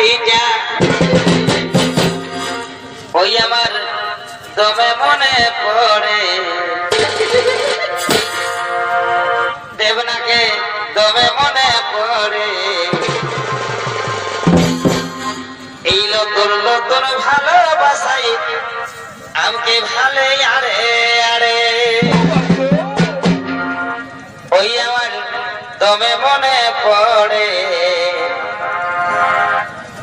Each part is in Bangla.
ভাতিজা ওই আমার দমে মনে পড়ে। দেবনাকে দমে মনে পড়ে। এই নতুন নতুন ভালোবাসাই, আমাকে ভালে আরে আরে। ওই আমার দমে মনে পড়ে।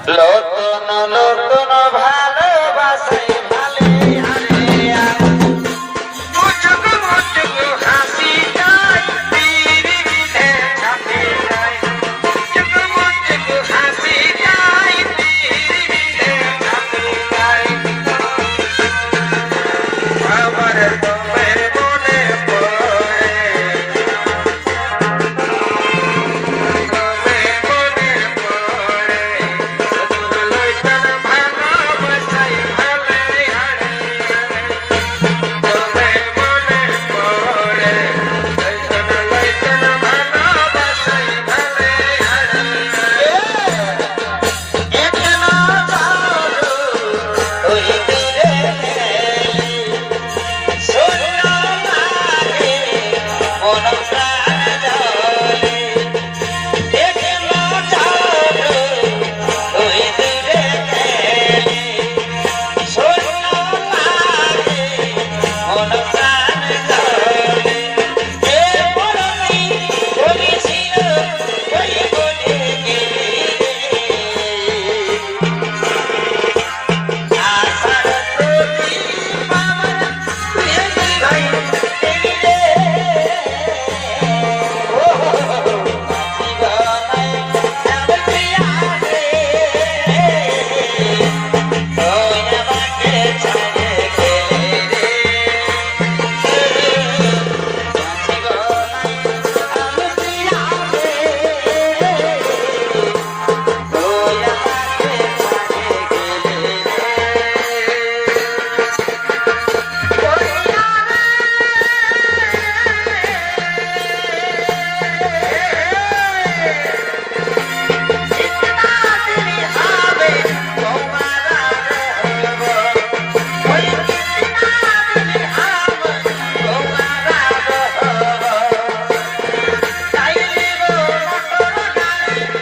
নতুন নতুন ভালোবাসাই